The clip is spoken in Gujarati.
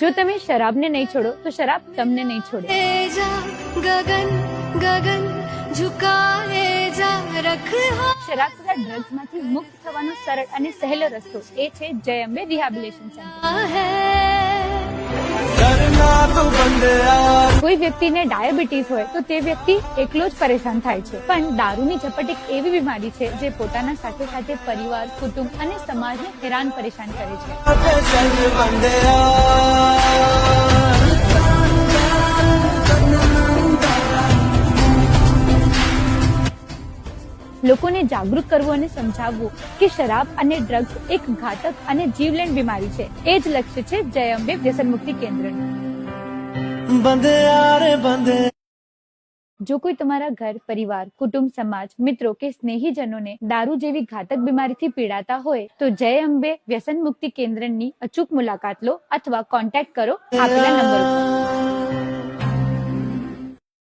જો તમે શરાબને નહીં છોડો તો શરાબ તમને નહીં છોડે. ગગન ગગન ઝુકાએ જા રખ શરાબ તથા ડ્રગ્સમાંથી મુક્ત થવાનો સરળ અને સહેલો રસ્તો એ છે જય અંબે રિહાબિલેશન સેન્ટર કોઈ વ્યક્તિને ડાયાબિટીસ હોય તો તે વ્યક્તિ એકલો જ પરેશાન થાય છે. પણ દારૂની ઝપટ એક એવી બીમારી છે જે પોતાના સાથે સાથે પરિવાર કુટુંબ અને સમાજને હેરાન પરેશાન કરે છે. લોકોને જાગૃત કરવું અને સમજાવવું કે શરાબ અને ડ્રગ્સ એક ઘાતક અને જીવલેણ બીમારી છે. એ જ લક્ષ્ય છે જય અંબે વ્યસન મુક્તિ કેન્દ્રનું જો કોઈ તમારા ઘર પરિવાર કુટુંબ સમાજ મિત્રો કે સ્નેહીજનોને દારૂ જેવી ઘાતક બીમારીથી પીડાતા હોય તો જય અંબે વ્યસન મુક્તિ કેન્દ્રની અચૂક મુલાકાત લો અથવા કોન્ટેક્ટ કરો આપેલા નંબર